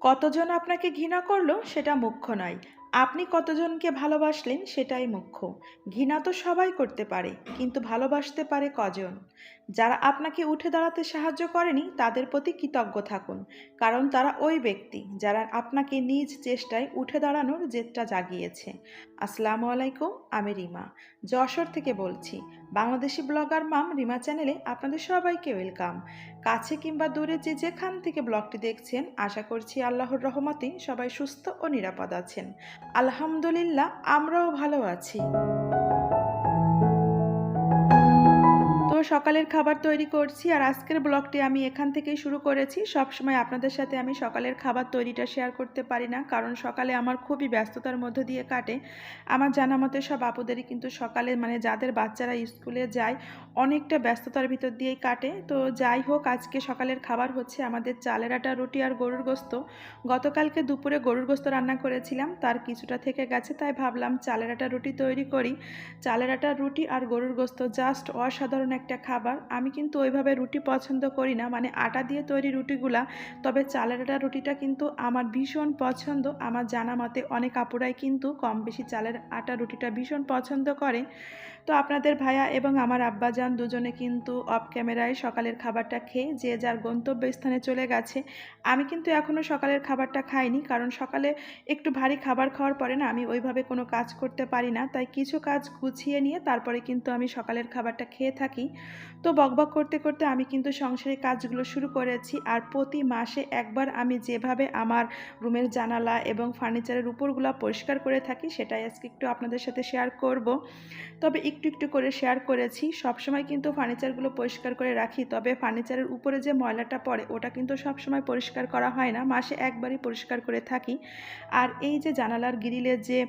কতজন আপনাকে ঘৃণা করল সেটা মুখ্য নয়। আপনি কতজনকে ভালোবাসলেন সেটাই মুখ্য। ঘৃণা তো সবাই করতে পারে, কিন্তু ভালোবাসতে পারে কজন? যারা আপনাকে উঠে দাঁড়াতে সাহায্য করেনি, তাদের প্রতি কৃতজ্ঞ থাকুন, কারণ তারা ওই ব্যক্তি যারা আপনাকে নিজ চেষ্টায় উঠে দাঁড়ানোর জেদটা জাগিয়েছে। আসসালামু আলাইকুম, আমি রিমা। যশোর থেকে বলছি, বাংলাদেশি ব্লগার মাম রিমা চ্যানেলে আপনাদের সবাইকে ওয়েলকাম। কাছে কিংবা দূরে যে যেখান থেকে ব্লগটি দেখছেন, আশা করছি আল্লাহর রহমতে সবাই সুস্থ ও নিরাপদ আছেন। আলহামদুলিল্লাহ, আমরাও ভালো আছি। সকালের খাবার তৈরি করছি আর আজকের ব্লগটি আমি এখান থেকেই শুরু করেছি। সব সময় আপনাদের সাথে আমি সকালের খাবার তৈরিটা শেয়ার করতে পারি না, কারণ সকালে আমার খুবই ব্যস্ততার মধ্য দিয়ে কাটে। আমার জানা মতে সব আপুদেরই কিন্তু সকালে মানে যাদের বাচ্চারা স্কুলে যায়, অনেকটা ব্যস্ততার ভিতর দিয়েই কাটে। তো যাই হোক, আজকে সকালের খাবার হচ্ছে আমাদের চালের আটা, রুটি আর গরুর গোস্ত। গতকালকে দুপুরে গরুর গোস্ত রান্না করেছিলাম, তার কিছুটা থেকে গেছে, তাই ভাবলাম চালের আটা, রুটি তৈরি করি। চালের আটা, রুটি আর গরুর গোস্ত জাস্ট অসাধারণ একটা খাবার। আমি কিন্তু ওইভাবে রুটি পছন্দ করি না। মানে আটা দিয়ে তৈরি রুটিগুলা, তবে চালের আটা রুটিটা কিন্তু আমার ভীষণ পছন্দ। আমার জানা মতে অনেক আপুরাই কিন্তু কম বেশি চালের আটা রুটিটা ভীষণ পছন্দ করে। তো আপনাদের ভাইয়া এবং আমার আব্বাজান দুজনে কিন্তু অফ ক্যামেরায় সকালের খাবারটা খেয়ে যে যার গন্তব্যস্থানে চলে গেছে। আমি কিন্তু এখনও সকালের খাবারটা খাইনি কারণ সকালে একটু ভারী খাবার খাওয়ার পরে না আমি ওইভাবে কোনো কাজ করতে পারি না। তাই কিছু কাজ গুছিয়ে নিয়ে তারপরে কিন্তু আমি সকালের খাবারটা খেয়ে থাকি। তো বকবক করতে করতে আমি কিন্তু সংসারের কাজগুলো শুরু করেছি আর প্রতি মাসে একবার আমি যেভাবে আমার রুমের জানালা এবং ফার্নিচারের উপরগুলো পরিষ্কার করে থাকি সেটাই আজকে একটু আপনাদের সাথে শেয়ার করব। তবে একটু একটু করে শেয়ার করেছি। সবসময় কিন্তু ফার্নিচারগুলো পরিষ্কার করে রাখি। তবে ফার্নিচারের উপরে যে ময়লাটা পড়ে, ওটা কিন্তু সবসময় পরিষ্কার করা হয় না। মাসে একবারই পরিষ্কার করে থাকি। আর এই যে জানালার গ্রিলের যে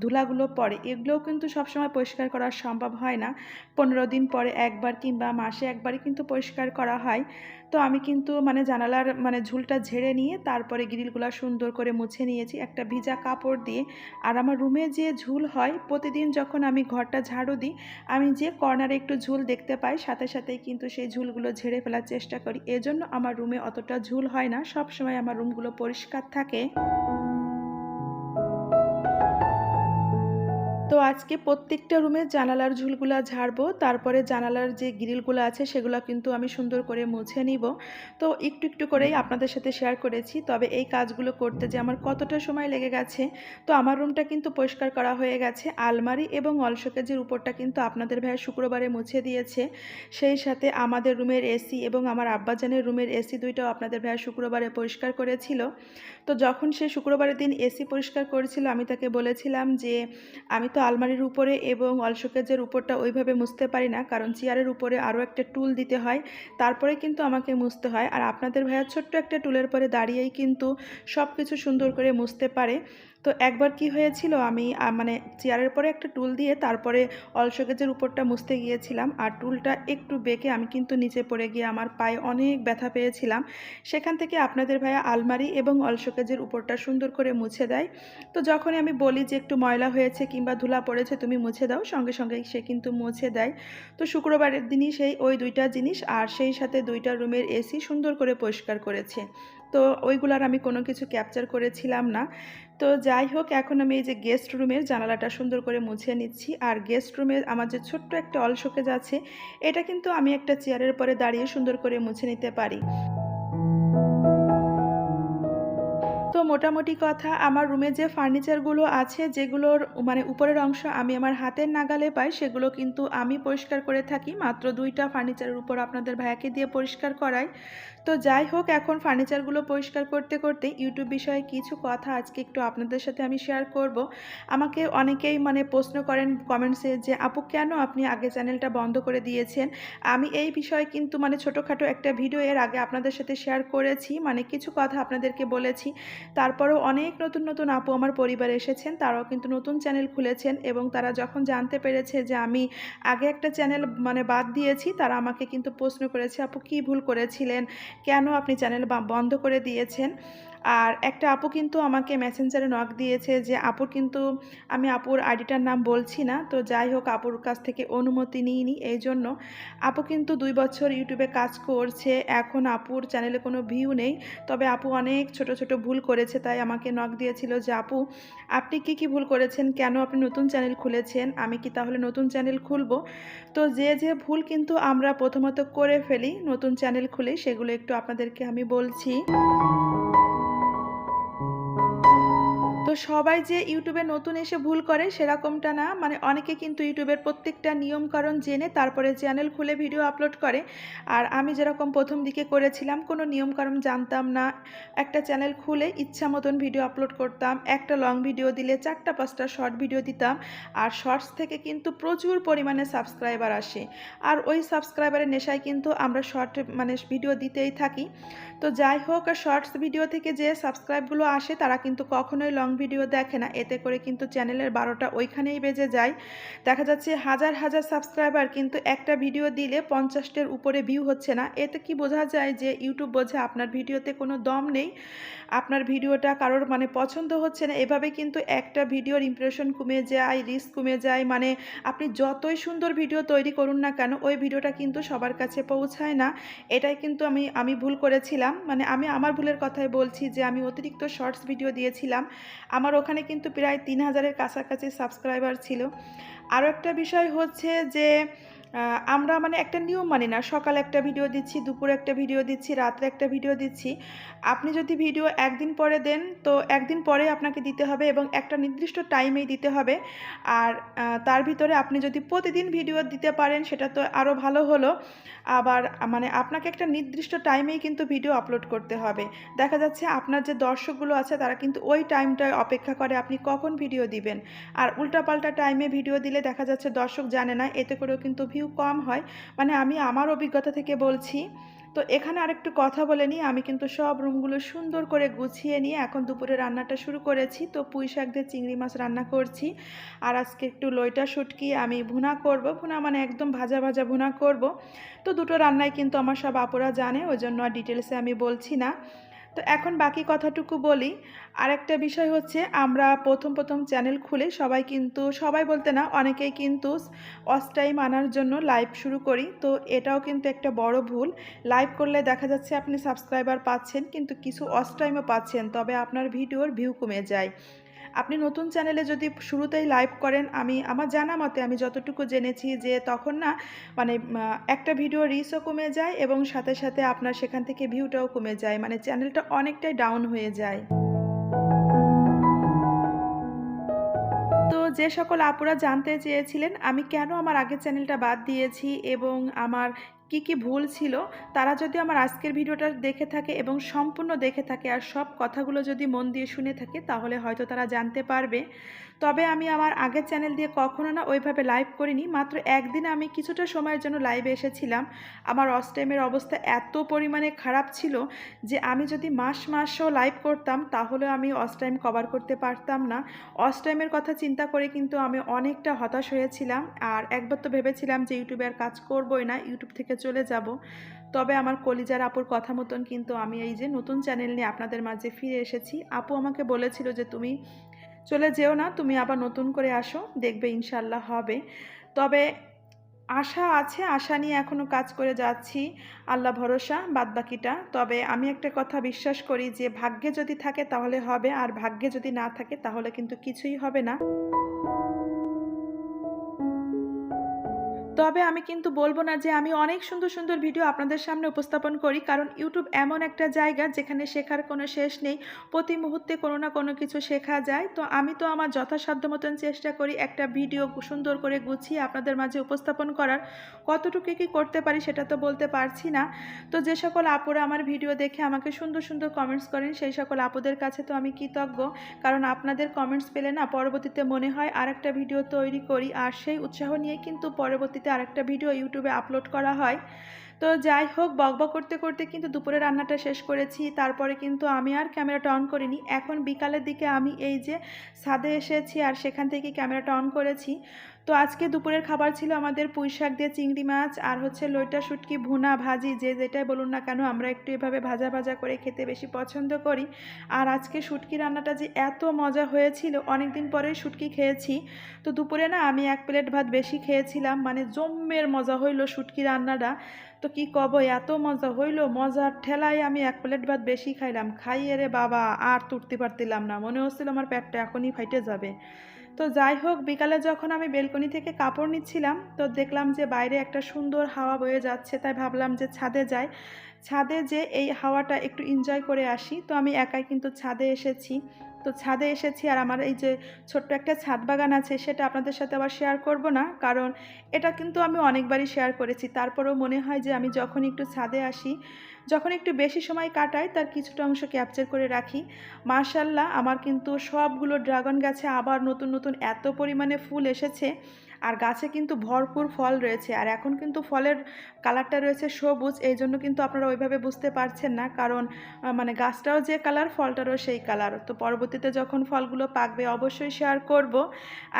ধুলাগুলো পড়ে, এগুলোও কিন্তু সবসময় পরিষ্কার করা সম্ভব হয় না। পনেরো দিন পরে একবার কিংবা মাসে একবারই কিন্তু পরিষ্কার করা হয়। তো আমি কিন্তু মানে জানালার মানে ঝুলটা ঝেড়ে নিয়ে, তারপরে গ্রিলগুলো সুন্দর করে মুছে নিয়েছি। একটা ভিজা কাপড় দিয়ে। আর আমার রুমে যে ঝুল হয়, প্রতিদিন যখন আমি ঘরটা ঝাড়ু দিই আমি যে কর্নারে একটু ঝুল দেখতে পাই, সাথে সাথেই কিন্তু সেই ঝুলগুলো ঝেড়ে ফেলার চেষ্টা করি। এজন্য আমার রুমে অতটা ঝুল হয় না। সব সময় আমার রুমগুলো পরিষ্কার থাকে। তো আজকে প্রত্যেকটা রুমের জানালার ঝুলগুলা ঝাড়বো, তারপরে জানালার যে গ্রিলগুলো আছে সেগুলো কিন্তু আমি সুন্দর করে মুছে নিব। তো একটু একটু করেই আপনাদের সাথে শেয়ার করেছি, তবে এই কাজগুলো করতে যে আমার কতটা সময় লেগে গেছে, তো আমার রুমটা কিন্তু পরিষ্কার করা হয়ে গেছে। আলমারি এবং অলসকেজের উপরটা কিন্তু আপনাদের ভাইয়া শুক্রবারে মুছে দিয়েছে। সেই সাথে আমাদের রুমের এসি এবং আমার আব্বাজানের রুমের এসি দুইটাও আপনাদের ভাই শুক্রবারে পরিষ্কার করেছিল। তো যখন সে শুক্রবারের দিন এসি পরিষ্কার করেছিল, আমি তাকে বলেছিলাম যে, আমি তো আলমারির উপরে এবং অলসকেজের উপরটা ওইভাবে মুছতে পারি না, কারণ চেয়ারের উপরে আরও একটা টুল দিতে হয়, তারপরে কিন্তু আমাকে মুছতে হয়। আর আপনাদের ভাইয়া ছোট্ট একটা টুলের পরে দাঁড়িয়েই কিন্তু সব কিছু সুন্দর করে মুছতে পারে। তো একবার কি হয়েছিল, আমি মানে চেয়ারের পরে একটা টুল দিয়ে তারপরে অলসকেজের উপরটা মুছতে গিয়েছিলাম। আর টুলটা একটু বেঁকে আমি কিন্তু নিচে পড়ে গিয়ে আমার পায়ে অনেক ব্যথা পেয়েছিলাম। সেখান থেকে আপনাদের ভাইয়া আলমারি এবং অলসকেজের উপরটা সুন্দর করে মুছে দেয়। তো যখনই আমি বলি যে একটু ময়লা হয়েছে কিংবা ধুলা পড়েছে, তুমি মুছে দাও, সঙ্গে সঙ্গে সে কিন্তু মুছে দেয়। তো শুক্রবারের দিনই সেই ওই দুইটা জিনিস আর সেই সাথে দুইটা রুমের এসি সুন্দর করে পরিষ্কার করেছে। তো ওইগুলার আমি কোনো কিছু ক্যাপচার করেছিলাম না। তো যাই হোক, এখন আমি এই যে গেস্ট রুমের জানালাটা সুন্দর করে মুছে নিচ্ছি। আর গেস্ট রুমে আমার যে ছোট্ট একটা অলসকেজ আছে, এটা কিন্তু আমি একটা চেয়ারের পরে দাঁড়িয়ে সুন্দর করে মুছে নিতে পারি। মোটামুটি কথা, আমার রুমে যে ফার্নিচারগুলো আছে, যেগুলোর মানে উপরের অংশ আমি আমার হাতের নাগালে পাই, সেগুলো কিন্তু আমি পরিষ্কার করে থাকি। মাত্র দুইটা ফার্নিচারের উপর আপনাদের ভাইয়াকে দিয়ে পরিষ্কার করাই। তো যাই হোক, এখন ফার্নিচারগুলো পরিষ্কার করতে করতে ইউটিউব বিষয়ে কিছু কথা আজকে একটু আপনাদের সাথে আমি শেয়ার করব। আমাকে অনেকেই মানে প্রশ্ন করেন কমেন্টসে যে, আপু, কেন আপনি আগে চ্যানেলটা বন্ধ করে দিয়েছেন? আমি এই বিষয়ে কিন্তু মানে ছোটোখাটো একটা ভিডিও এর আগে আপনাদের সাথে শেয়ার করেছি। মানে কিছু কথা আপনাদেরকে বলেছি। তারপরেও অনেক নতুন নতুন আপু আমার পরিবারে এসেছেন, তারাও কিন্তু নতুন চ্যানেল খুলেছেন এবং তারা যখন জানতে পেরেছে যে আমি আগে একটা চ্যানেল মানে বাদ দিয়েছি, তারা আমাকে কিন্তু প্রশ্ন করেছে, আপু কী ভুল করেছিলেন? কেন আপনি চ্যানেল বন্ধ করে দিয়েছেন? আর একটা আপু কিন্তু আমাকে মেসেঞ্জারে নক দিয়েছে যে, আপুর কিন্তু আমি আপুর আইডিটার নাম বলছি না, তো যাই হোক আপুর কাছ থেকে অনুমতি নিইনি। এই জন্য আপু কিন্তু দুই বছর ইউটিউবে কাজ করছে, এখন আপুর চ্যানেলে কোনো ভিউ নেই। তবে আপু অনেক ছোট ছোট ভুল করেছে তাই আমাকে নক দিয়েছিল যে, আপু, আপনি কি কি ভুল করেছেন? কেন আপনি নতুন চ্যানেল খুলেছেন? আমি কি তাহলে নতুন চ্যানেল খুলবো? তো যে যে ভুল কিন্তু আমরা প্রথমত করে ফেলি, নতুন চ্যানেল খুলে, সেগুলো একটু আপনাদেরকে আমি বলছি। তো সবাই যে ইউটিউবে নতুন এসে ভুল করে সেরকমটা না। মানে অনেকে কিন্তু ইউটিউবের প্রত্যেকটা নিয়মকানুন জেনে তারপরে চ্যানেল খুলে ভিডিও আপলোড করে। আর আমি যেরকম প্রথম দিকে করেছিলাম, কোনো নিয়মকানুন জানতাম না। একটা চ্যানেল খুলে ইচ্ছা মতন ভিডিও আপলোড করতাম, একটা লং ভিডিও দিলে চারটা, পাঁচটা শর্ট ভিডিও দিতাম। আর শর্টস থেকে কিন্তু প্রচুর পরিমাণে সাবস্ক্রাইবার আসে। আর ওই সাবস্ক্রাইবারের নেশায় কিন্তু আমরা শর্ট মানে ভিডিও দিতেই থাকি। তো যাই হোক শর্টস ভিডিও থেকে যে সাবস্ক্রাইবগুলো আসে, তারা কিন্তু কখনোই লং ভিডিও দেখে না। এতে করে কিন্তু চ্যানেলের বারোটা ওইখানেই বেজে যায়। দেখা যাচ্ছে হাজার হাজার সাবস্ক্রাইবার কিন্তু একটা ভিডিও দিলে পঞ্চাশটার উপরে ভিউ হচ্ছে না। এতে কি বোঝা যায় যে ইউটিউব বোঝে আপনার ভিডিওতে কোনো দম নেই, আপনার ভিডিওটা কারোর মানে পছন্দ হচ্ছে না। এভাবে কিন্তু একটা ভিডিওর ইমপ্রেশন কমে যায় রিস্ক কমে যায়। মানে আপনি যতই সুন্দর ভিডিও তৈরি করুন না কেন, ওই ভিডিওটা কিন্তু সবার কাছে পৌঁছায় না। এটাই কিন্তু আমি আমি ভুল করেছিলাম। মানে আমি আমার ভুলের কথাই বলছি যে আমি অতিরিক্ত শর্টস ভিডিও দিয়েছিলাম। আমার ওখানে কিন্তু প্রায় তিন হাজারের কাছাকাছি সাবস্ক্রাইবার ছিল। আরও একটা বিষয় হচ্ছে যে আমরা মানে একটা নিয়ম মানি না। সকালে একটা ভিডিও দিচ্ছি, দুপুরে একটা ভিডিও দিচ্ছি, রাত্রে একটা ভিডিও দিচ্ছি। আপনি যদি ভিডিও একদিন পরে দেন, তো একদিন পরে আপনাকে দিতে হবে এবং একটা নির্দিষ্ট টাইমেই দিতে হবে। আর তার ভিতরে আপনি যদি প্রতিদিন ভিডিও দিতে পারেন, সেটা তো আরও ভালো হলো। আবার মানে আপনাকে একটা নির্দিষ্ট টাইমেই কিন্তু ভিডিও আপলোড করতে হবে। দেখা যাচ্ছে আপনার যে দর্শকগুলো আছে, তারা কিন্তু ওই টাইমটায় অপেক্ষা করে আপনি কখন ভিডিও দিবেন। আর উল্টাপাল্টা টাইমে ভিডিও দিলে দেখা যাচ্ছে দর্শক জানে না, এতে করেও কিন্তু ভিউ কম হয় মানে আমি আমার অভিজ্ঞতা থেকে বলছি। তো এখানে আরেকটু কথা বলে নিই, আমি কিন্তু সব রুমগুলো সুন্দর করে গুছিয়ে নিয়ে এখন দুপুরে রান্নাটা শুরু করেছি। তো পুঁই শাক দিয়ে চিংড়ি মাছ রান্না করছি। আর আজকে একটু লইটা শুটকি আমি ভুনা করব। ভুনা মানে একদম ভাজা ভাজা ভুনা করব। তো দুটো রান্নাই কিন্তু আমার সব আপুরা জানে, ওই জন্য আর ডিটেলসে আমি বলছি না। তো এখন বাকি কথাটুকু বলি। আরেকটা বিষয় হচ্ছে, আমরা প্রথম প্রথম চ্যানেল খুলে সবাই কিন্তু, সবাই বলতে না, অনেকেই কিন্তু অস টাইম আনার জন্য লাইভ শুরু করি। তো এটাও কিন্তু একটা বড় ভুল। লাইভ করলে দেখা যাচ্ছে আপনি সাবস্ক্রাইবার পাচ্ছেন, কিন্তু কিছু অস্টাইমও পাচ্ছেন, তবে আপনার ভিডিওর ভিউ কমে যায়। আপনি নতুন চ্যানেলে যদি শুরুতেই লাইভ করেন, আমি, আমার জানা মতে আমি যতটুকু জেনেছি যে তখন না মানে একটা ভিডিও রিচও কমে যায় এবং সাথে সাথে আপনার সেখান থেকে ভিউটাও কমে যায়। মানে চ্যানেলটা অনেকটাই ডাউন হয়ে যায়। তো যে সকল আপুরা জানতে চেয়েছিলেন, আমি কেন আমার আগের চ্যানেলটা বাদ দিয়েছি এবং আমার কি কি ভুল ছিল, তারা যদি আমার আজকের ভিডিওটা দেখে থাকে এবং সম্পূর্ণ দেখে থাকে আর সব কথাগুলো যদি মন দিয়ে শুনে থাকে, তাহলে হয়তো তারা জানতে পারবে। তবে আমি আমার আগের চ্যানেল দিয়ে কখনো না ওইভাবে লাইভ করিনি, মাত্র একদিন আমি কিছুটা সময়ের জন্য লাইভে এসেছিলাম। আমার অস্টাইমের অবস্থা এত পরিমাণে খারাপ ছিল যে আমি যদি মাস মাসও লাইভ করতাম, তাহলে আমি অস্টাইম কভার করতে পারতাম না। অস্টাইমের কথা চিন্তা করে কিন্তু আমি অনেকটা হতাশ হয়েছিলাম, আর একবার তো ভেবেছিলাম যে ইউটিউবে আর কাজ করবোই না, ইউটিউব থেকে চলে যাব। তবে আমার কলিজার আপুর কথা মতন কিন্তু আমি এই যে নতুন চ্যানেল নিয়ে আপনাদের মাঝে ফিরে এসেছি। আপু আমাকে বলেছিল যে তুমি চলে যেও না, তুমি আবার নতুন করে আসো, দেখবে ইনশাল্লাহ হবে। তবে আশা আছে, আশা নিয়ে এখনও কাজ করে যাচ্ছি। আল্লাহ ভরসা, বাদবাকিটা। তবে আমি একটা কথা বিশ্বাস করি যে ভাগ্যে যদি থাকে তাহলে হবে, আর ভাগ্যে যদি না থাকে তাহলে কিন্তু কিছুই হবে না। তবে আমি কিন্তু বলব না যে আমি অনেক সুন্দর সুন্দর ভিডিও আপনাদের সামনে উপস্থাপন করি, কারণ ইউটিউব এমন একটা জায়গা যেখানে শেখার কোনো শেষ নেই, প্রতি মুহূর্তে কোনো না কোনো কিছু শেখা যায়। তো আমি তো আমার যথাসাধ্য মতন চেষ্টা করি একটা ভিডিও সুন্দর করে গুছিয়ে আপনাদের মাঝে উপস্থাপন করার। কতটুকু কি করতে পারি সেটা তো বলতে পারছি না। তো যে সকল আপুরা আমার ভিডিও দেখে আমাকে সুন্দর সুন্দর কমেন্টস করেন, সেই সকল আপুদের কাছে তো আমি কৃতজ্ঞ। কারণ আপনাদের কমেন্টস পেলে না পরবর্তীতে মনে হয় আরেকটা ভিডিও তৈরি করি, আর সেই উৎসাহ নিয়ে কিন্তু পরবর্তীতে আরেকটা ভিডিও ইউটিউবে আপলোড করা হয়। তো যাই হোক বকবক করতে করতে কিন্তু দুপুরে রান্নাটা শেষ করেছি। তারপরে কিন্তু আমি আর ক্যামেরাটা অন করিনি। এখন বিকালের দিকে আমি এই যে ছাদে এসেছি আর সেখান থেকে ক্যামেরাটা অন করেছি। তো আজকে দুপুরের খাবার ছিল আমাদের পুঁই শাক দিয়ে চিংড়ি মাছ আর হচ্ছে লইটা, শুটকি, ভুনা, ভাজি, যে যেটাই বলুন না কেন, আমরা একটু এভাবে ভাজা ভাজা করে খেতে বেশি পছন্দ করি। আর আজকে শুটকি রান্নাটা যে এত মজা হয়েছিল অনেক দিন পরে শুটকি খেয়েছি। তো দুপুরে না আমি এক প্লেট ভাত বেশি খেয়েছিলাম মানে জম্মের মজা হইল শুটকি রান্নাটা। তো কি কব, এত মজা হইল, মজার ঠেলায় আমি এক প্লেট ভাত বেশি খাইলাম। খাইয়ে রে বাবা, আর তুলতে পারতিলাম না, মনে হচ্ছিল আমার পেটটা এখনই ফাইটে যাবে। তো যাই হোক, বিকালে যখন আমি বেলকনি থেকে কাপড় নিচ্ছিলাম, তো দেখলাম যে বাইরে একটা সুন্দর হাওয়া বয়ে যাচ্ছে, তাই ভাবলাম যে ছাদে যাই। ছাদে যে এই হাওয়াটা একটু এনজয় করে আসি। তো আমি একাই কিন্তু ছাদে এসেছি। তো ছাদে এসেছি আর আমার এই যে ছোট্ট একটা ছাদ বাগান আছে সেটা আপনাদের সাথে আবার শেয়ার করব না। কারণ এটা কিন্তু আমি অনেকবারই শেয়ার করেছি। তারপরেও মনে হয় যে আমি যখন একটু ছাদে আসি, যখন একটু বেশি সময় কাটাই তার কিছুটা অংশ ক্যাপচার করে রাখি। মার্শাল্লাহ আমার কিন্তু সবগুলো ড্রাগন গাছে আবার নতুন নতুন এত পরিমাণে ফুল এসেছে। আর গাছে কিন্তু ভরপুর ফল রয়েছে। আর এখন কিন্তু ফলের কালারটা রয়েছে সবুজ, এই জন্য কিন্তু আপনারা ওইভাবে বুঝতে পারছেন না। কারণ মানে গাছটাও যে কালার, ফলটারও সেই কালার। তো পরবর্তীতে যখন ফলগুলো পাকবে অবশ্যই শেয়ার করব।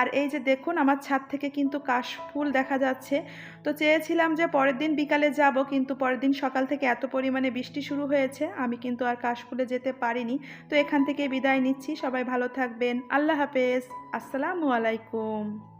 আর এই যে দেখুন, আমার ছাদ থেকে কিন্তু কাশ ফুল দেখা যাচ্ছে। তো চেয়েছিলাম যে পরের দিন বিকালে যাব, কিন্তু পরের দিন সকাল থেকে এত পরিমাণে বৃষ্টি শুরু হয়েছে। আমি কিন্তু আর কাশফুলে যেতে পারিনি। তো এখান থেকে বিদায় নিচ্ছি। সবাই ভালো থাকবেন। আল্লাহ হাফেজ। আসসালামু আলাইকুম।